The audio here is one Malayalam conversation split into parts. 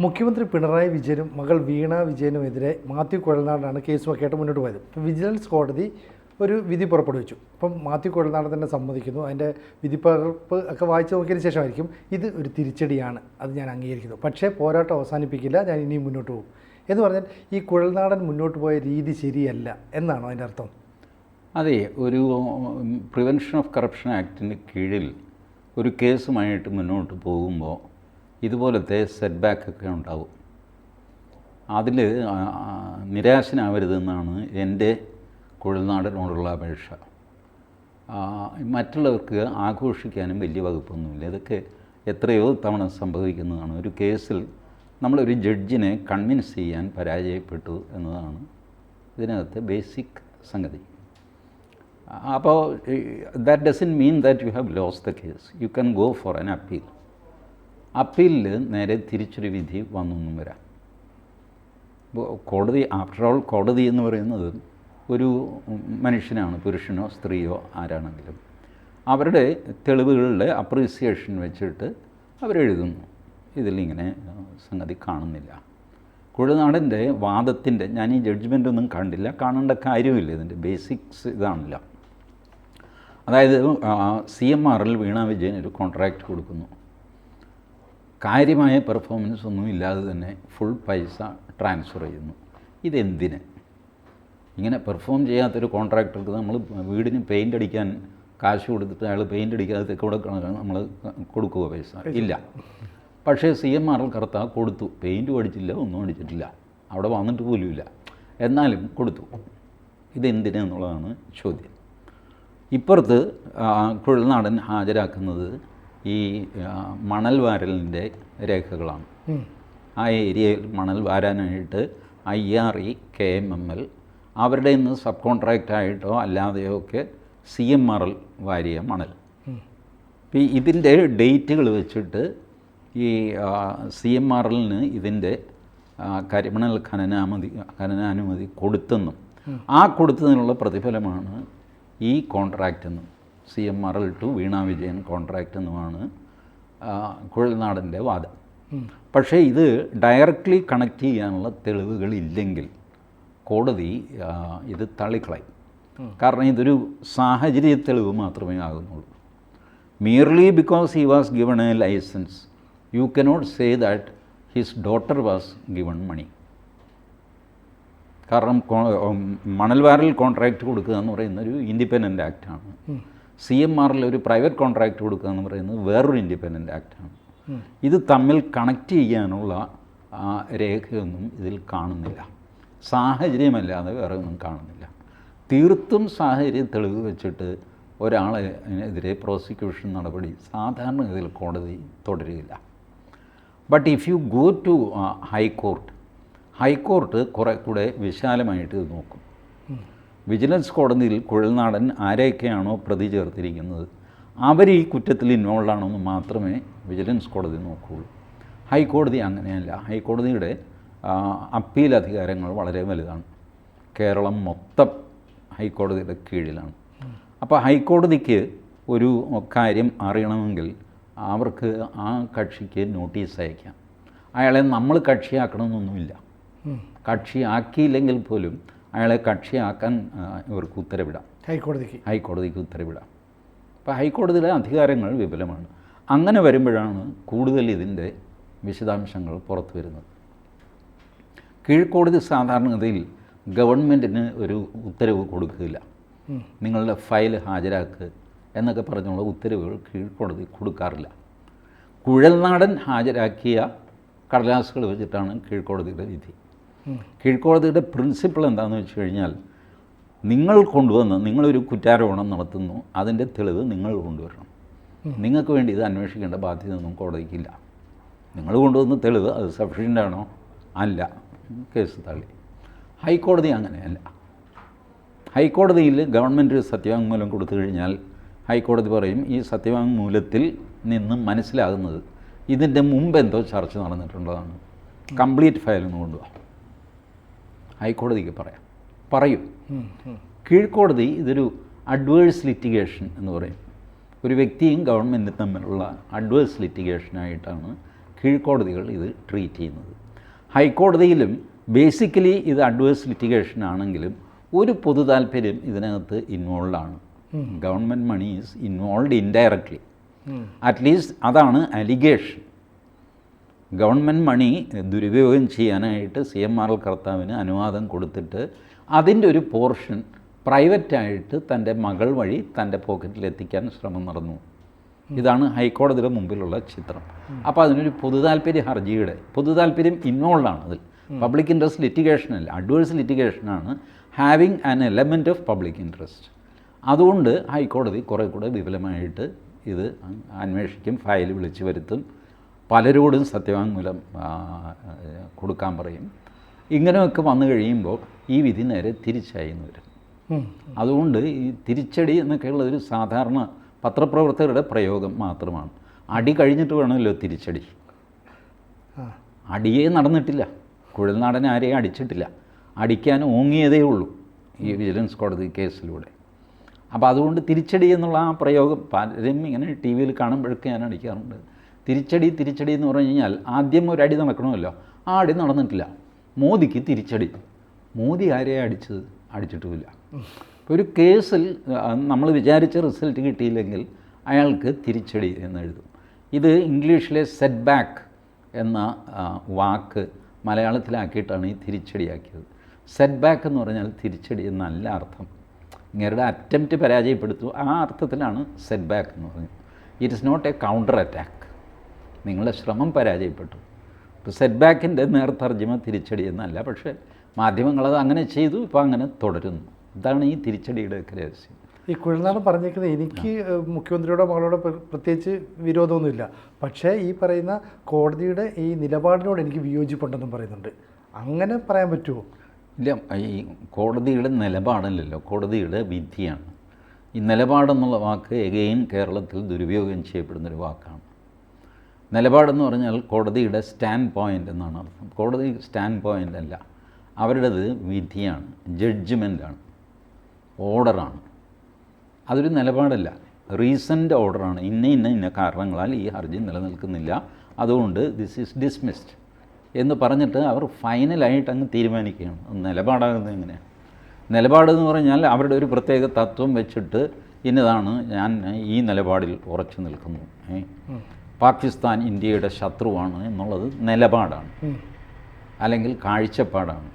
മുഖ്യമന്ത്രി പിണറായി വിജയനും മകൾ വീണ വിജയനുമെതിരെ മാത്യു കുഴൽനാടാണ് കേസുമൊക്കെ ആയിട്ട് മുന്നോട്ട് പോയത്. ഇപ്പം വിജിലൻസ് കോടതി ഒരു വിധി പുറപ്പെടുവിച്ചു. അപ്പം മാത്യു കുഴൽനാട് തന്നെ സമ്മതിക്കുന്നു. അതിന്റെ വിധിപ്പകർപ്പ് ഒക്കെ വായിച്ചു നോക്കിയതിന് ശേഷമായിരിക്കും ഇത് ഒരു തിരിച്ചടിയാണ്. അത് ഞാൻ അംഗീകരിക്കുന്നു. പക്ഷേ പോരാട്ടം അവസാനിപ്പിക്കില്ല. ഞാൻ ഇനിയും മുന്നോട്ട് പോകും. എന്ന് പറഞ്ഞാൽ ഈ കുഴൽനാടൻ മുന്നോട്ട് പോയ രീതി ശരിയല്ല എന്നാണോ അതിന്റെ അർത്ഥം? അതെ. ഒരു പ്രിവെൻഷൻ ഓഫ് കറപ്ഷൻ ആക്ടിന് കീഴിൽ ഒരു കേസുമായിട്ട് മുന്നോട്ട് പോകുമ്പോൾ ഇതുപോലത്തെ സെറ്റ് ബാക്ക് ഒക്കെ ഉണ്ടാവും. അതിൽ നിരാശനാവരുതെന്നാണ് എന്റെ കുഴൽനാടിനോടുള്ള അപേക്ഷ. മറ്റുള്ളവർക്ക് ആഘോഷിക്കാനും വലിയ വകുപ്പൊന്നുമില്ല. ഇതൊക്കെ എത്രയോ തവണ സംഭവിക്കുന്നതാണ്. ഒരു കേസിൽ നമ്മളൊരു ജഡ്ജിനെ കൺവിൻസ് ചെയ്യാൻ പരാജയപ്പെട്ടു എന്നതാണ് ഇതിനകത്ത് ബേസിക് സംഗതി. അപ്പോൾ that doesn't mean that you have lost the case you can go for an appeal അപ്പീലിൽ നേരെ തിരിച്ചൊരു വിധി വന്നൊന്നും വരാം. കോടതി ആഫ്റ്റർ ഓൾ കോടതി എന്ന് പറയുന്നത് ഒരു മനുഷ്യനാണ് പുരുഷനോ സ്ത്രീയോ ആരാണെങ്കിലും. അവരുടെ തെളിവുകളുടെ അപ്രീസിയേഷൻ വെച്ചിട്ട് അവരെഴുതുന്നു. ഇതിലിങ്ങനെ സംഗതി കാണുന്നില്ല. കുഴനാടന്റെ വാദത്തിന്റെ ഞാൻ ഈ ജഡ്ജ്മെന്റ് ഒന്നും കണ്ടില്ല കാണേണ്ട കാര്യമില്ല. ഇതിന്റെ ബേസിക്സ് ഇതാണല്ലോ. അതായത് സി എം ആറിൽ വീണ വിജയൻ ഒരു കോൺട്രാക്റ്റ് കൊടുക്കുന്നു. കാര്യമായ പെർഫോമൻസ് ഒന്നും ഇല്ലാതെ തന്നെ ഫുൾ പൈസ ട്രാൻസ്ഫർ ചെയ്യുന്നു. ഇതെന്തിന്? ഇങ്ങനെ പെർഫോം ചെയ്യാത്തൊരു കോൺട്രാക്ടർക്ക് നമ്മൾ വീടിന് പെയിന്റ് അടിക്കാൻ കാശ് കൊടുത്തിട്ട് അയാൾ പെയിന്റ് അടിക്കാതെ കൂടെ നമ്മൾ കൊടുക്കുക പൈസ. ഇല്ല. പക്ഷേ സി എം ആർ കറുത്ത കൊടുത്തു. പെയിന്റും അടിച്ചില്ല ഒന്നും അടിച്ചിട്ടില്ല അവിടെ വന്നിട്ട് പോലുമില്ല എന്നാലും കൊടുത്തു. ഇതെന്തിനെന്നുള്ളതാണ് ചോദ്യം. ഇപ്പുറത്ത് കുഴൽനാടൻ ഹാജരാക്കുന്നത് ഈ മണൽ വാരലിന്റെ രേഖകളാണ്. ആ ഏരിയയിൽ മണൽ വാരാനായിട്ട് I R E K M M L അവരുടെ നിന്ന് സബ് കോൺട്രാക്റ്റ് ആയിട്ടോ അല്ലാതെയോ ഒക്കെ സി എം ആർ എൽ വാരിയ മണൽ. ഈ ഇതിന്റെ ഡേറ്റുകൾ വെച്ചിട്ട് ഈ സി എം ആർ എല്ലിന് ഇതിന്റെ കരിമണൽ ഖനനാമതി ഖനനാനുമതി കൊടുത്തെന്നും ആ കൊടുത്തതിനുള്ള പ്രതിഫലമാണ് ഈ കോൺട്രാക്റ്റ് എന്നും C M R L to Veena Vijayan contract എന്നുമാണ് കുഴൽനാടന്റെ വാദം. പക്ഷേ ഇത് ഡയറക്റ്റ്ലി കണക്ട് ചെയ്യാനുള്ള തെളിവുകളില്ലെങ്കിൽ കോടതി ഇത് തള്ളിക്കളയും. കാരണം ഇതൊരു സാഹചര്യ തെളിവ് മാത്രമേ ആകുന്നുള്ളൂ. Merely because he was given a license you cannot say that his daughter was given money കാരണം മണൽവാരൽ കോൺട്രാക്ട് കോൺട്രാക്റ്റ് കൊടുക്കുക എന്ന് പറയുന്നൊരു ഇൻഡിപെൻഡന്റ് ആക്റ്റാണ് സി എം ആറിൽ ഒരു പ്രൈവറ്റ് കോൺട്രാക്റ്റ് കൊടുക്കുക എന്ന് പറയുന്നത് വേറൊരു ഇൻഡിപെൻഡന്റ് ആക്റ്റാണ്. ഇത് തമ്മിൽ കണക്ട് ചെയ്യാനുള്ള രേഖയൊന്നും ഇതിൽ കാണുന്നില്ല. സാഹചര്യമല്ലാതെ വേറെ ഒന്നും കാണുന്നില്ല. തീർത്തും സാഹചര്യ തെളിവ് വെച്ചിട്ട് ഒരാളെതിരെ പ്രോസിക്യൂഷൻ നടപടി സാധാരണഗതിയിൽ കോടതി തുടരുകയില്ല. But if you go to high court high court കുറേ കൂടെ വിശാലമായിട്ട് ഇത് നോക്കും. വിജിലൻസ് കോടതിയിൽ കുഴൽനാടൻ ആരെയൊക്കെയാണോ പ്രതി ചേർത്തിരിക്കുന്നത്? അവർ ഈ കുറ്റത്തിൽ ഇൻവോൾവ് ആണോ എന്ന് മാത്രമേ വിജിലൻസ് കോടതി നോക്കുകയുള്ളൂ. ഹൈക്കോടതി അങ്ങനെയല്ല. ഹൈക്കോടതിയുടെ അപ്പീൽ അധികാരങ്ങൾ വളരെ വലുതാണ്. കേരളം മൊത്തം ഹൈക്കോടതിയുടെ കീഴിലാണ്. അപ്പോൾ ഹൈക്കോടതിക്ക് ഒരു കാര്യം അറിയണമെങ്കിൽ അവർക്ക് ആ കക്ഷിക്ക് നോട്ടീസ് അയക്കാം. അയാളെ നമ്മൾ കക്ഷിയാക്കണമെന്നൊന്നുമില്ല. കക്ഷിയാക്കിയില്ലെങ്കിൽ പോലും അയാളെ കക്ഷിയാക്കാൻ ഇവർക്ക് ഉത്തരവിടാം. ഹൈക്കോടതിക്ക്. ഹൈക്കോടതിക്ക് ഉത്തരവിടാം. അപ്പോൾ ഹൈക്കോടതിയിലെ അധികാരങ്ങൾ വിപുലമാണ്. അങ്ങനെ വരുമ്പോഴാണ് കൂടുതൽ ഇതിന്റെ വിശദാംശങ്ങൾ പുറത്തു വരുന്നത്. കീഴ്ക്കോടതി സാധാരണഗതിയിൽ ഗവൺമെന്റിന് ഒരു ഉത്തരവ് കൊടുക്കുകയില്ല. നിങ്ങളുടെ ഫയൽ ഹാജരാക്കുക എന്നൊക്കെ പറഞ്ഞുള്ള ഉത്തരവുകൾ കീഴ്ക്കോടതി കൊടുക്കാറില്ല. കുഴൽനാടൻ ഹാജരാക്കിയ കടലാസുകൾ വെച്ചിട്ടാണ് കീഴ്ക്കോടതിയുടെ വിധി. കീഴ്ക്കോടതിയുടെ പ്രിൻസിപ്പിൾ എന്താണെന്ന് വെച്ച് കഴിഞ്ഞാൽ നിങ്ങൾ കൊണ്ടുവന്ന് നിങ്ങളൊരു കുറ്റാരോപണം നടത്തുന്നു അതിന്റെ തെളിവ് നിങ്ങൾ കൊണ്ടുവരണം. നിങ്ങൾക്ക് വേണ്ടി ഇത് അന്വേഷിക്കേണ്ട ബാധ്യത ഒന്നും കോടതിക്കില്ല. നിങ്ങൾ കൊണ്ടുവന്ന തെളിവ് അത് സഫീഷ്യന്റ് ആണോ? അല്ല. കേസ് തള്ളി. ഹൈക്കോടതി അങ്ങനെയല്ല. ഹൈക്കോടതിയിൽ ഗവൺമെന്റ് സത്യവാങ്മൂലം കൊടുത്തു കഴിഞ്ഞാൽ ഹൈക്കോടതി പറയും ഈ സത്യവാങ്മൂലത്തിൽ നിന്ന് മനസ്സിലാകുന്നത് ഇതിന്റെ മുമ്പ് എന്തോ ചർച്ച നടന്നിട്ടുള്ളതാണ്. കംപ്ലീറ്റ് ഫയൽ ഒന്ന് കൊണ്ടുപോകാം ഹൈക്കോടതിക്ക് പറയാം. പറയും. കീഴ്ക്കോടതി ഇതൊരു അഡ്വേഴ്സ് ലിറ്റിഗേഷൻ എന്ന് പറയും. ഒരു വ്യക്തിയും ഗവൺമെന്റും തമ്മിലുള്ള അഡ്വേഴ്സ് ലിറ്റിഗേഷനായിട്ടാണ് കീഴ്ക്കോടതികൾ ഇത് ട്രീറ്റ് ചെയ്യുന്നത്. ഹൈക്കോടതിയിലും ബേസിക്കലി ഇത് അഡ്വേഴ്സ് ലിറ്റിഗേഷൻ ആണെങ്കിലും ഒരു പൊതു താല്പര്യം ഇതിനകത്ത് ഇൻവോൾവാണ് ആണ്. Government money is involve indirectly at least അതാണ് അലിഗേഷൻ ഗവൺമെന്റ് മണി ദുരുപയോഗം ചെയ്യാനായിട്ട് സി എം ആർ എൽ കർത്താവിന് അനുവാദം കൊടുത്തിട്ട് അതിന്റെ ഒരു പോർഷൻ പ്രൈവറ്റായിട്ട് തന്റെ മകൾ വഴി തന്റെ പോക്കറ്റിൽ എത്തിക്കാൻ ശ്രമം നടന്നു. ഇതാണ് ഹൈക്കോടതിയുടെ മുമ്പിലുള്ള ചിത്രം. അപ്പോൾ അതിനൊരു പൊതു താല്പര്യ ഹർജിയുടെ പൊതു താല്പര്യം ഇൻവോൾവ് ആണ് അതിൽ. പബ്ലിക് ഇൻട്രസ്റ്റ് ലിറ്റിഗേഷനല്ല adverse ലിറ്റിഗേഷനാണ് having an element of public interest അതുകൊണ്ട് ഹൈക്കോടതി കുറേ കൂടെ വിപുലമായിട്ട് ഇത് അന്വേഷിക്കും ഫയൽ വിളിച്ചു വരുത്തും. പലരോടും സത്യവാങ്മൂലം കൊടുക്കാൻ പറയും. ഇങ്ങനെയൊക്കെ വന്നു കഴിയുമ്പോൾ ഈ വിധി നേരെ തിരിച്ചായി എന്ന് വരും. അതുകൊണ്ട് ഈ തിരിച്ചടി എന്നൊക്കെ ഒരു സാധാരണ പത്രപ്രവർത്തകരുടെ പ്രയോഗം മാത്രമാണ്. അടി കഴിഞ്ഞിട്ട് വേണമല്ലോ തിരിച്ചടി. അടിയേ നടന്നിട്ടില്ല. കുഴൽനാടൻ ആരെയും അടിച്ചിട്ടില്ല. അടിക്കാൻ ഓങ്ങിയതേ ഉള്ളൂ ഈ വിജിലൻസ് കോടതി കേസിലൂടെ. അപ്പോൾ അതുകൊണ്ട് തിരിച്ചടി എന്നുള്ള ആ പ്രയോഗം പലരും ഇങ്ങനെ ടി വിയിൽ കാണുമ്പോഴൊക്കെ ഞാൻ അടിക്കാറുണ്ട്. തിരിച്ചടി തിരിച്ചടി എന്ന് പറഞ്ഞു കഴിഞ്ഞാൽ ആദ്യം ഒരു അടി നടക്കണമല്ലോ. ആ അടി നടന്നിട്ടില്ല. മോദിക്ക് തിരിച്ചടി. മോദി ആരെയാണ് അടിച്ചത്? അടിച്ചിട്ടുമില്ല. ഒരു കേസിൽ നമ്മൾ വിചാരിച്ച റിസൾട്ട് കിട്ടിയില്ലെങ്കിൽ അയാൾക്ക് തിരിച്ചടി എന്ന് എഴുതും. ഇത് ഇംഗ്ലീഷിലെ സെറ്റ് ബാക്ക് എന്ന വാക്ക് മലയാളത്തിലാക്കിയിട്ടാണ് ഈ തിരിച്ചടിയാക്കിയത്. സെറ്റ് ബാക്ക് എന്ന് പറഞ്ഞാൽ തിരിച്ചടി എന്നല്ല അർത്ഥം. ഇങ്ങരുടെ അറ്റംപ്റ്റ് പരാജയപ്പെടുത്തു. ആ അർത്ഥത്തിലാണ് സെറ്റ് ബാക്ക് എന്ന് പറഞ്ഞത്. It is not a counter attack നിങ്ങളുടെ ശ്രമം പരാജയപ്പെട്ടു. ഇപ്പോൾ സെറ്റ് ബാക്കിന്റെ നേർത്തർജമ തിരിച്ചടി എന്നല്ല പക്ഷേ മാധ്യമങ്ങളത് അങ്ങനെ ചെയ്തു ഇപ്പോൾ അങ്ങനെ തുടരുന്നു. ഇതാണ് ഈ തിരിച്ചടിയുടെ ഒക്കെ രഹസ്യം. ഈ കുഴൽനാടൻ പറഞ്ഞേക്കുന്നത് എനിക്ക് മുഖ്യമന്ത്രിയുടെ മകളോട് പ്രത്യേകിച്ച് വിരോധമൊന്നുമില്ല. പക്ഷേ ഈ പറയുന്ന കോടതിയുടെ ഈ നിലപാടിനോട് എനിക്ക് വിയോജിപ്പുണ്ടെന്നും പറയുന്നുണ്ട്. അങ്ങനെ പറയാൻ പറ്റുമോ ഇല്ല ഈ കോടതിയുടെ നിലപാടല്ലല്ലോ കോടതിയുടെ വിധിയാണ്. ഈ നിലപാടെന്നുള്ള വാക്ക് എഗെയിൻ കേരളത്തിൽ ദുരുപയോഗം ചെയ്യപ്പെടുന്നൊരു വാക്കാണ്. നിലപാടെന്ന് പറഞ്ഞാൽ കോടതിയുടെ സ്റ്റാൻഡ് പോയിന്റ് എന്നാണ് അർത്ഥം. കോടതി സ്റ്റാൻഡ് പോയിന്റ് അല്ല അവരുടേത് വിധിയാണ് ജഡ്ജ്മെന്റാണ് ഓർഡറാണ്. അതൊരു നിലപാടല്ല. റീസന്റ് ഓർഡറാണ്. ഇന്ന ഇന്ന ഇന്ന കാരണങ്ങളാൽ ഈ ഹർജി നിലനിൽക്കുന്നില്ല. അതുകൊണ്ട് ദിസ് ഈസ് ഡിസ്മിസ്ഡ് എന്ന് പറഞ്ഞിട്ട് അവർ ഫൈനലായിട്ട് അങ്ങ് തീരുമാനിക്കുകയാണ്. നിലപാടാകുന്നത് എങ്ങനെയാണ്? നിലപാടെന്ന് പറഞ്ഞാൽ അവരുടെ ഒരു പ്രത്യേക തത്വം വെച്ചിട്ട് ഇന്നതാണ് ഞാൻ ഈ നിലപാടിൽ ഉറച്ചു നിൽക്കുന്നു. പാകിസ്ഥാൻ ഇന്ത്യയുടെ ശത്രുവാണ് എന്നുള്ളത് നിലപാടാണ്. അല്ലെങ്കിൽ കാഴ്ചപ്പാടാണ്.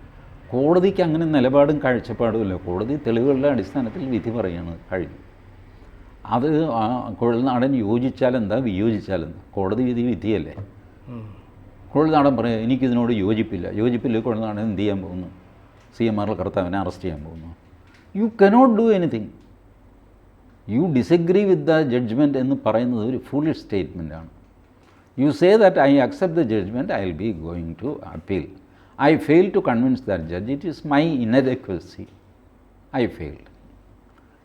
കോടതിക്ക് അങ്ങനെ നിലപാടും കാഴ്ചപ്പാടും ഇല്ല. കോടതി തെളിവുകളുടെ അടിസ്ഥാനത്തിൽ വിധി പറയാണ് കഴിയും അത് കുഴൽനാടൻ യോജിച്ചാലെന്താ? വിയോജിച്ചാലെന്താ? കോടതി വിധി വിധിയല്ലേ? കുഴൽനാടൻ പറയാം എനിക്കിതിനോട് യോജിപ്പില്ല. യോജിപ്പില്ല കുഴൽനാടൻ എന്ത് ചെയ്യാൻ പോകുന്നു? സി എം ആറിൽ കർത്താവിനെ അറസ്റ്റ് ചെയ്യാൻ പോകുന്നു. You cannot do anything you disagree with the judgment എന്ന് പറയുന്നത് ഒരു ഫുൾ ആണ്. You say that I accept the judgment I will be going to appeal I fail to convince that judge it is my inadequacy I failed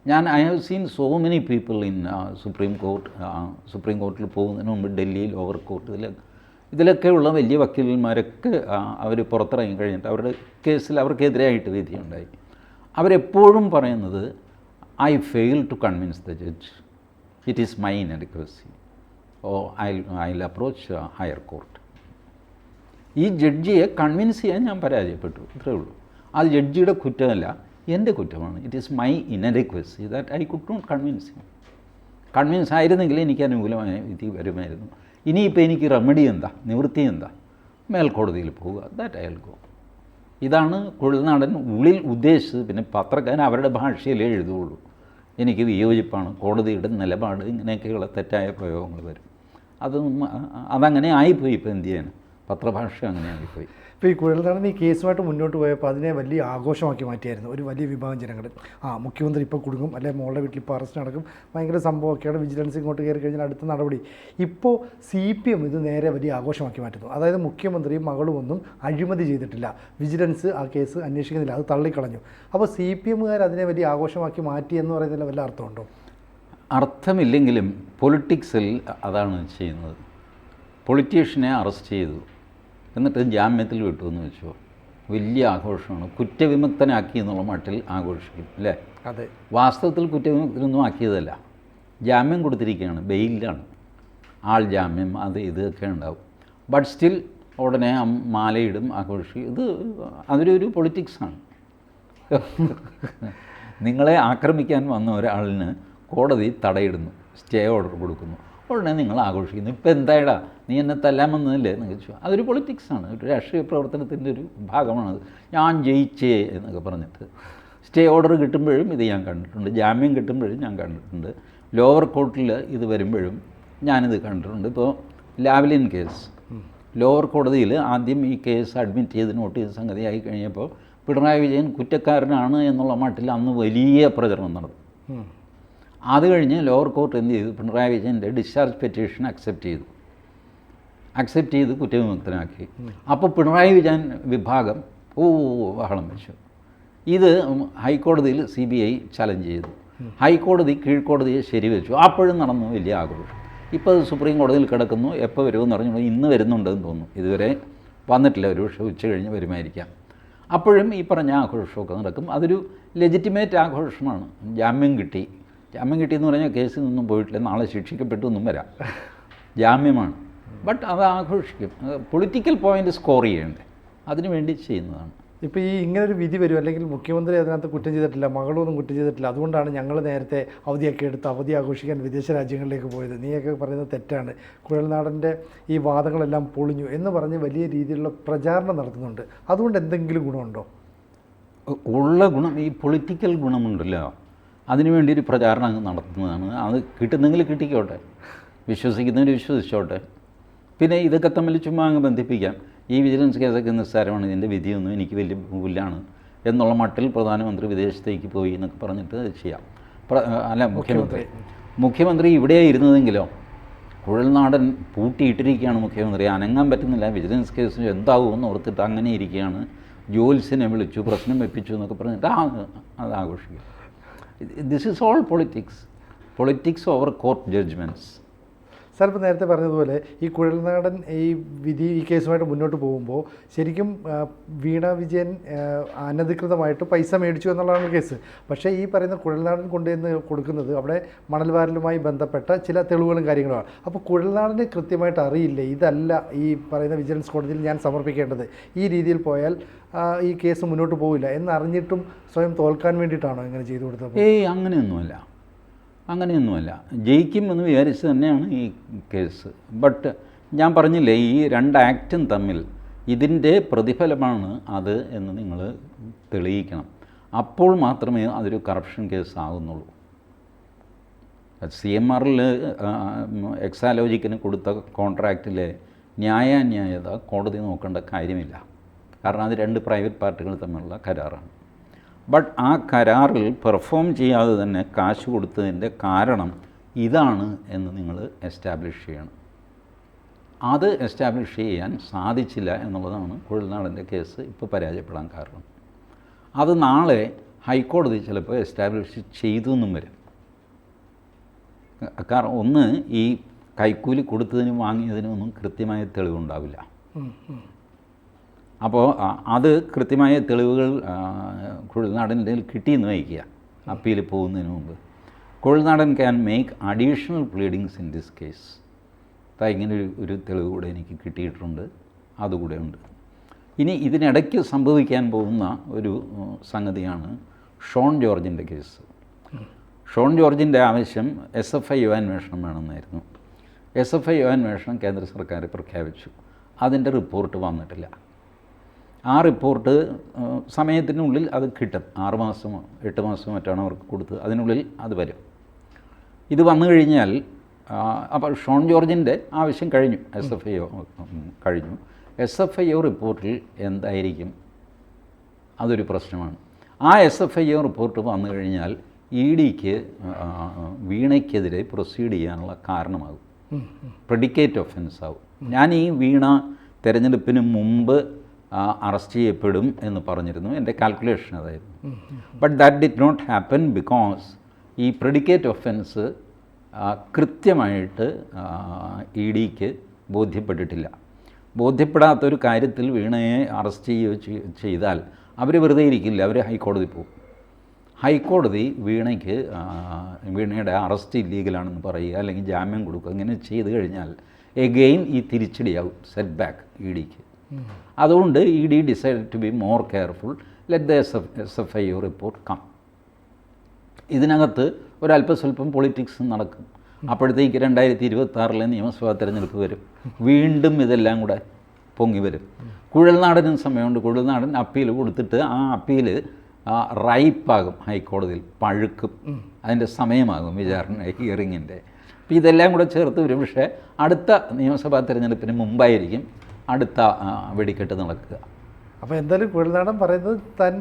ഞാൻ I have seen so many people in supreme court supreme കോർട്ടിൽ പോകുന്നതിന് മുമ്പ് ഡൽഹി ലോവർ കോർട്ട് ഇതിൽ ഇതിലൊക്കെയുള്ള വലിയ വക്കീലന്മാരൊക്കെ അവർ പുറത്തിറങ്ങി കഴിഞ്ഞിട്ട് അവരുടെ കേസിൽ അവർക്കെതിരായിട്ട് വിധിയുണ്ടായി. അവരെപ്പോഴും പറയുന്നത് I fail to convince the judge it is my inadequacy oh I I approach higher court ഈ ജഡ്ജിയെ കൺവിൻസ് ചെയ്യാൻ ഞാൻ പരാജയപ്പെട്ടു. ഇത്രേ ഉള്ളൂ. അത് ജഡ്ജിയുടെ കുറ്റമല്ല എന്റെ കുറ്റമാണ്. It is my inadequacy that I could not convince convince ആയിരുന്നെങ്കിൽ എനിക്ക് അനുകൂലമായ വിധി വരുമായിരുന്നു. ഇനിയിപ്പോൾ എനിക്ക് റെമഡി എന്താ? നിവൃത്തി എന്താ? മേൽക്കോടതിയിൽ പോവുക. ദാറ്റ് അയൽ ഗോ ഇതാണ് കുഴൽനാടൻ ഉള്ളിൽ ഉദ്ദേശിച്ചത്. പിന്നെ പത്രക്കാരൻ അവരുടെ ഭാഷയിലേ എഴുതുകയുള്ളൂ. എനിക്ക് വിയോജിപ്പാണ്. കോടതിയുടെ നിലപാട് ഇങ്ങനെയൊക്കെയുള്ള തെറ്റായ പ്രയോഗങ്ങൾ വരും. അതൊന്നും അതങ്ങനെ ആയിപ്പോയി ഇപ്പോൾ എന്ത് ചെയ്യാൻ പത്രഭാഷ അങ്ങനെ ആയിപ്പോയി ഇപ്പോൾ ഈ കുഴൽനാടൻ ഈ കേസുമായിട്ട് മുന്നോട്ട് പോയപ്പോൾ അതിനെ വലിയ ആഘോഷമാക്കി മാറ്റിയായിരുന്നു. ഒരു വലിയ വിഭാഗം ജനങ്ങൾ ആ മുഖ്യമന്ത്രി ഇപ്പോൾ കുടുങ്ങും അല്ലെ മോളുടെ വീട്ടിൽ ഇപ്പോൾ അറസ്റ്റ് നടക്കും. ഭയങ്കര സംഭവമൊക്കെയാണ് വിജിലൻസ് ഇങ്ങോട്ട് കയറി കഴിഞ്ഞാൽ അടുത്ത നടപടി. ഇപ്പോൾ സി പി എം ഇത് നേരെ വലിയ ആഘോഷമാക്കി മാറ്റുന്നു. അതായത് മുഖ്യമന്ത്രിയും മകളും ഒന്നും അഴിമതി ചെയ്തിട്ടില്ല. വിജിലൻസ് ആ കേസ് അന്വേഷിക്കുന്നില്ല. അത് തള്ളിക്കളഞ്ഞു. അപ്പോൾ സി പി എമ്മുകാർ അതിനെ വലിയ ആഘോഷമാക്കി മാറ്റി എന്ന് പറയുന്നതിൽ വല്ല അർത്ഥമുണ്ടോ? അർത്ഥമില്ലെങ്കിലും പൊളിറ്റിക്സിൽ അതാണ് ചെയ്യുന്നത്. പൊളിറ്റീഷ്യനെ അറസ്റ്റ് ചെയ്തു. എന്നിട്ട് ജാമ്യത്തിൽ വിട്ടു എന്ന് വെച്ചോ. വലിയ ആഘോഷമാണ്. കുറ്റവിമുക്തനാക്കി എന്നുള്ള മട്ടിൽ ആഘോഷിക്കും അല്ലേ? അതെ. വാസ്തവത്തിൽ കുറ്റവിമുക്തനൊന്നും ആക്കിയതല്ല. ജാമ്യം കൊടുത്തിരിക്കുകയാണ് ബെയിലാണ് ആൾ ജാമ്യം അത് ഇതൊക്കെ ഉണ്ടാവും. ബട്ട് സ്റ്റിൽ ഉടനെ മാലയിടും ആഘോഷിക്കും. ഇത് അതൊരു പൊളിറ്റിക്സാണ് നിങ്ങളെ ആക്രമിക്കാൻ വന്ന ഒരാളിന് കോടതി തടയിടുന്നു സ്റ്റേ ഓർഡർ കൊടുക്കുന്നു. ഉടനെ നിങ്ങൾ ആഘോഷിക്കുന്നു. ഇപ്പം എന്തായടാ? നീ എന്നെ തല്ലാൻ വന്നതല്ലേ? എന്ന് ചോദിച്ചു. അതൊരു പൊളിറ്റിക്സാണ് ഒരു രാഷ്ട്രീയ പ്രവർത്തനത്തിന്റെ ഒരു ഭാഗമാണത് ഞാൻ ജയിച്ചേ എന്നൊക്കെ പറഞ്ഞിട്ട്. സ്റ്റേ ഓർഡർ കിട്ടുമ്പോഴും ഇത് ഞാൻ കണ്ടിട്ടുണ്ട്. ജാമ്യം കിട്ടുമ്പോഴും ഞാൻ കണ്ടിട്ടുണ്ട്. ലോവർ കോർട്ടിൽ ഇത് വരുമ്പോഴും ഞാനിത് കണ്ടിട്ടുണ്ട്. ഇപ്പോൾ ലാവ്ലിൻ കേസ്. ലോവർ കോടതിയിൽ ആദ്യം ഈ കേസ് അഡ്മിറ്റ് ചെയ്ത് നോട്ടീസ് സംഗതിയായി കഴിഞ്ഞപ്പോൾ പിണറായി വിജയൻ കുറ്റക്കാരനാണ് എന്നുള്ള മട്ടിൽ അന്ന് വലിയ പ്രചരണം നടന്നു. അത് കഴിഞ്ഞ് ലോവർ കോർട്ട് എന്ത് ചെയ്തു? പിണറായി വിജയന്റെ ഡിസ്ചാർജ് പെറ്റീഷൻ അക്സെപ്റ്റ് ചെയ്തു. അക്സെപ്റ്റ് ചെയ്ത് കുറ്റവിമുക്തനാക്കി. അപ്പോൾ പിണറായി വിജയൻ വിഭാഗം ഓ ബഹളം വെച്ചു. ഇത് ഹൈക്കോടതിയിൽ സി ബി ഐ ചലഞ്ച് ചെയ്തു. ഹൈക്കോടതി കീഴ്ക്കോടതിയെ ശരിവെച്ചു. അപ്പോഴും നടന്നു വലിയ ആഘോഷം. ഇപ്പോൾ അത് സുപ്രീം കോടതിയിൽ കിടക്കുന്നു. എപ്പോൾ വരുമെന്ന് പറഞ്ഞു ഇന്ന് വരുന്നുണ്ടെന്ന് തോന്നുന്നു. ഇതുവരെ വന്നിട്ടില്ല. ഒരു പക്ഷേ ഉച്ച കഴിഞ്ഞ് വരുമായിരിക്കാം. അപ്പോഴും ഈ പറഞ്ഞ ആഘോഷമൊക്കെ നടക്കും. അതൊരു ലെജിറ്റിമേറ്റ് ആഘോഷമാണ്. ജാമ്യം കിട്ടി. ജാമ്യം കിട്ടിയെന്ന് പറഞ്ഞാൽ കേസിൽ നിന്നും പോയിട്ടില്ല. നാളെ ശിക്ഷിക്കപ്പെട്ടു എന്നും വരാം. ജാമ്യമാണ്. ബട്ട് അത് ആഘോഷിക്കും. പൊളിറ്റിക്കൽ പോയിന്റ് സ്കോർ ചെയ്യണ്ടേ. അതിനു വേണ്ടി ചെയ്യുന്നതാണ്. ഇപ്പോൾ ഈ ഇങ്ങനൊരു വിധി വരും. അല്ലെങ്കിൽ മുഖ്യമന്ത്രി അതിനകത്ത് കുറ്റം ചെയ്തിട്ടില്ല മകളൊന്നും കുറ്റം ചെയ്തിട്ടില്ല. അതുകൊണ്ടാണ് ഞങ്ങൾ നേരത്തെ അവധിയൊക്കെ എടുത്ത് അവധി ആഘോഷിക്കാൻ വിദേശ രാജ്യങ്ങളിലേക്ക് പോയത്. നീയൊക്കെ പറയുന്നത് തെറ്റാണ്. കുഴൽനാടന്റെ ഈ വാദങ്ങളെല്ലാം പൊളിഞ്ഞു എന്ന് പറഞ്ഞ് വലിയ രീതിയിലുള്ള പ്രചാരണം നടത്തുന്നുണ്ട്. അതുകൊണ്ട് എന്തെങ്കിലും ഗുണമുണ്ടോ? ഉള്ള ഗുണം ഈ പൊളിറ്റിക്കൽ ഗുണമുണ്ടല്ലോ. അതിനു വേണ്ടി ഒരു പ്രചാരണം നടത്തുന്നതാണ്. അത് കിട്ടുന്നെങ്കിൽ കിട്ടിക്കോട്ടെ. വിശ്വസിക്കുന്നവർ വിശ്വസിച്ചോട്ടെ. പിന്നെ ഇതൊക്കെ തമ്മിൽ ചുമ്മാ അങ്ങ് ബന്ധിപ്പിക്കാം. ഈ വിജിലൻസ് കേസൊക്കെ നിസ്സാരമാണ്. ഇതിന്റെ വിധിയൊന്നും എനിക്ക് വലിയ മൂല്യമാണ് എന്നുള്ള മട്ടിൽ പ്രധാനമന്ത്രി വിദേശത്തേക്ക് പോയി എന്നൊക്കെ പറഞ്ഞിട്ട് അത് ചെയ്യാം. അല്ല മുഖ്യമന്ത്രി. മുഖ്യമന്ത്രി. ഇവിടെ ഇരുന്നതെങ്കിലോ? കുഴൽനാടൻ പൂട്ടിയിട്ടിരിക്കുകയാണ് മുഖ്യമന്ത്രി. അനങ്ങാൻ പറ്റുന്നില്ല. വിജിലൻസ് കേസ് എന്താകുമെന്ന് ഓർത്തിട്ട് അങ്ങനെ ഇരിക്കുകയാണ്. ജോൽസിനെ വിളിച്ചു പ്രശ്നം വെപ്പിച്ചു എന്നൊക്കെ പറഞ്ഞിട്ട് ആ അത് ആഘോഷിക്കും. This is all politics, politics over court judgments. Sir ഇപ്പോൾ നേരത്തെ പറഞ്ഞതുപോലെ ഈ കുഴൽനാടൻ ഈ വിധി ഈ കേസുമായിട്ട് മുന്നോട്ട് പോകുമ്പോൾ ശരിക്കും വീണ വിജയൻ അനധികൃതമായിട്ട് പൈസ മേടിച്ചു എന്നുള്ളതാണ് കേസ്. പക്ഷേ ഈ പറയുന്ന കുഴൽനാടൻ കൊണ്ടുവന്ന് കൊടുക്കുന്നത് അവിടെ മണൽവാരലുമായി ബന്ധപ്പെട്ട ചില തെളിവുകളും കാര്യങ്ങളുമാണ്. അപ്പോൾ കുഴൽനാടന് കൃത്യമായിട്ട് അറിയില്ല? ഇതല്ല ഈ പറയുന്ന വിജിലൻസ് കോടതിയിൽ ഞാൻ സമർപ്പിക്കേണ്ടത്. ഈ രീതിയിൽ പോയാൽ ഈ കേസ് മുന്നോട്ട് പോവില്ല എന്നറിഞ്ഞിട്ടും സ്വയം തോൽക്കാൻ വേണ്ടിയിട്ടാണോ ഇങ്ങനെ ചെയ്തു കൊടുത്തത്? ഏയ് അങ്ങനെയൊന്നുമല്ല. അങ്ങനെയൊന്നുമല്ല. ജയിക്കുമെന്ന് വിചാരിച്ച് തന്നെയാണ് ഈ കേസ്. ബട്ട് ഞാൻ പറഞ്ഞില്ലേ ഈ രണ്ട് ആക്റ്റും തമ്മിൽ ഇതിന്റെ പ്രതിഫലമാണ് അത് എന്ന് നിങ്ങൾ തെളിയിക്കണം. അപ്പോൾ മാത്രമേ അതൊരു കറപ്ഷൻ കേസ് ആകുന്നുള്ളൂ. സി എം ആറിൽ എക്സാലോജിക്കിന് കൊടുത്ത കോൺട്രാക്റ്റിലെ ന്യായാന്യായത കോടതി നോക്കേണ്ട കാര്യമില്ല. കാരണം അത് രണ്ട് പ്രൈവറ്റ് പാർട്ടികൾ തമ്മിലുള്ള കരാറാണ്. ബട്ട് ആ കരാറിൽ പെർഫോം ചെയ്യാതെ തന്നെ കാശ് കൊടുത്തതിന്റെ കാരണം ഇതാണ് എന്ന് നിങ്ങൾ എസ്റ്റാബ്ലിഷ് ചെയ്യണം. അത് എസ്റ്റാബ്ലിഷ് ചെയ്യാൻ സാധിച്ചില്ല എന്നുള്ളതാണ് കുഴൽനാടന്റെ കേസ് ഇപ്പോൾ പരാജയപ്പെടാൻ കാരണം. അത് നാളെ ഹൈക്കോടതി ചിലപ്പോൾ എസ്റ്റാബ്ലിഷ് ചെയ്തു എന്നും വരും. കാരണം ഒന്ന് ഈ കൈക്കൂലി കൊടുത്തതിനും വാങ്ങിയതിനും ഒന്നും കൃത്യമായ തെളിവുണ്ടാവില്ല. അപ്പോൾ അത് കൃത്യമായ തെളിവുകൾ കുഴൽനാടന്റെ കിട്ടിയെന്ന് വയ്ക്കുക അപ്പീൽ പോകുന്നതിന് മുമ്പ്. Kuzhalnadan can make additional pleadings in this case അതാ ഇങ്ങനെ ഒരു ഒരു തെളിവ് കൂടെ എനിക്ക് കിട്ടിയിട്ടുണ്ട് അതുകൂടെ ഉണ്ട്. ഇനി ഇതിനിടയ്ക്ക് സംഭവിക്കാൻ പോകുന്ന ഒരു സംഗതിയാണ് ഷോൺ ജോർജിന്റെ കേസ്. ഷോൺ ജോർജിന്റെ ആവശ്യം എസ് എഫ് ഐ ഒ അന്വേഷണം വേണമെന്നായിരുന്നു. എസ് എഫ് ഐ ഒ അന്വേഷണം കേന്ദ്ര സർക്കാർ പ്രഖ്യാപിച്ചു. അതിന്റെ റിപ്പോർട്ട് വന്നിട്ടില്ല. ആ റിപ്പോർട്ട് സമയത്തിനുള്ളിൽ അത് കിട്ടും. ആറ് മാസം എട്ട് മാസം മറ്റാണ് അവർക്ക് കൊടുത്തത് അതിനുള്ളിൽ അത് വരും. ഇത് വന്നു കഴിഞ്ഞാൽ അപ്പോൾ ഷോൺ ജോർജിന്റെ ആവശ്യം കഴിഞ്ഞു. എസ് എഫ് ഐ ഒ കഴിഞ്ഞു. എസ് എഫ് ഐ ഒ റിപ്പോർട്ടിൽ എന്തായിരിക്കും? അതൊരു പ്രശ്നമാണ്. ആ S F I O report വന്നു കഴിഞ്ഞാൽ ഇ ഡിക്ക് വീണയ്ക്കെതിരെ പ്രൊസീഡ് ചെയ്യാനുള്ള കാരണമാകും. പ്രെഡിക്കേറ്റ് ഒഫൻസ് ആകും ഞാൻ ഈ വീണ തെരഞ്ഞെടുപ്പിന് മുമ്പ് അറസ്റ്റ് ചെയ്യപ്പെടും എന്ന് പറഞ്ഞിരുന്നു. എന്റെ കാൽക്കുലേഷൻ അതായിരുന്നു. But that did not happen because ഈ പ്രെഡിക്കേറ്റ് ഒഫൻസ് കൃത്യമായിട്ട് ഇ ഡിക്ക് ബോധ്യപ്പെട്ടിട്ടില്ല. ബോധ്യപ്പെടാത്തൊരു കാര്യത്തിൽ വീണയെ അറസ്റ്റ് ചെയ്യുകയോ ചെയ്താൽ അവർ വെറുതെ ഇരിക്കില്ല. അവർ ഹൈക്കോടതി പോകും. ഹൈക്കോടതി വീണയ്ക്ക് വീണയുടെ അറസ്റ്റ് ഇല്ലീഗലാണെന്ന് പറയുക അല്ലെങ്കിൽ ജാമ്യം കൊടുക്കുക അങ്ങനെ ചെയ്തു കഴിഞ്ഞാൽ എഗെയിൻ ഈ തിരിച്ചടിയാവും സെറ്റ് ബാക്ക് ഇ ഡിക്ക് അതുകൊണ്ട് E D decide to be more careful. Let the S F S F I U report come ഇതിനകത്ത് ഒരല്പസ്വല്പം പൊളിറ്റിക്സ് നടക്കും. അപ്പോഴത്തേക്ക് രണ്ടായിരത്തി ഇരുപത്തി ആറിലെ നിയമസഭാ തെരഞ്ഞെടുപ്പ് വരും. വീണ്ടും ഇതെല്ലാം കൂടെ പൊങ്ങി വരും. കുഴൽനാടനും സമയമുണ്ട്. കുഴൽനാടൻ അപ്പീൽ കൊടുത്തിട്ട് ആ അപ്പീൽ റൈപ്പാകും ഹൈക്കോടതിയിൽ. പഴുക്കും. അതിന്റെ സമയമാകും വിചാരണ ഹിയറിങ്ങിന്റെ അപ്പോൾ ഇതെല്ലാം കൂടെ ചേർത്ത് വരും. പക്ഷേ അടുത്ത നിയമസഭാ തെരഞ്ഞെടുപ്പിന് മുമ്പായിരിക്കും അടുത്ത വെടിക്കെട്ട് നടക്കുക. അപ്പോൾ എന്തായാലും കുഴൽനാടൻ പറയുന്നത് തൻ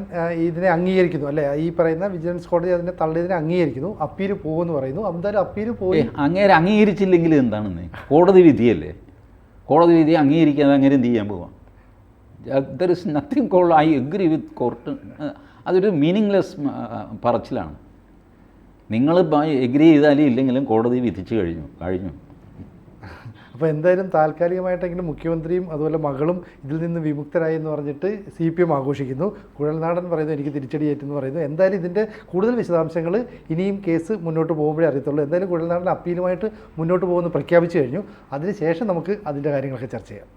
ഇതിനെ അംഗീകരിക്കുന്നു അല്ലേ? ഈ പറയുന്ന വിജിലൻസ് കോടതി അതിനെ തള്ളിയതിനെ അംഗീകരിക്കുന്നു അപ്പീൽ പോകുമെന്ന് പറയുന്നു. എന്തായാലും അപ്പീൽ പോയി. അങ്ങേര് അംഗീകരിച്ചില്ലെങ്കിൽ എന്താണെന്ന് കോടതി വിധിയല്ലേ? കോടതി വിധി അംഗീകരിക്കാതെ അങ്ങനെ എന്ത് ചെയ്യാൻ പോവാം? There is nothing call I agree with court അതൊരു മീനിങ്ലെസ് പറച്ചിലാണ്. നിങ്ങൾ എഗ്രി ചെയ്താലും ഇല്ലെങ്കിലും കോടതി വിധിച്ചു കഴിഞ്ഞു കഴിഞ്ഞു. അപ്പോൾ എന്തായാലും താൽക്കാലികമായിട്ടെങ്കിലും മുഖ്യമന്ത്രിയും അതുപോലെ മകളും ഇതിൽ നിന്ന് വിമുക്തരായി എന്ന് പറഞ്ഞിട്ട് സി പി എം ആഘോഷിക്കുന്നു. കുഴൽനാടൻ പറയുന്നു എനിക്ക് തിരിച്ചടിയേറ്റെന്ന് പറയുന്നു. എന്തായാലും ഇതിന്റെ കൂടുതൽ വിശദാംശങ്ങൾ ഇനിയും കേസ് മുന്നോട്ട് പോകുമ്പോഴേ അറിയത്തുള്ളൂ. എന്തായാലും കുഴൽനാടൻ അപ്പീലുമായിട്ട് മുന്നോട്ട് പോകുമെന്ന് പ്രഖ്യാപിച്ചു കഴിഞ്ഞു. അതിനുശേഷം നമുക്ക് അതിന്റെ കാര്യങ്ങളൊക്കെ ചർച്ച ചെയ്യാം.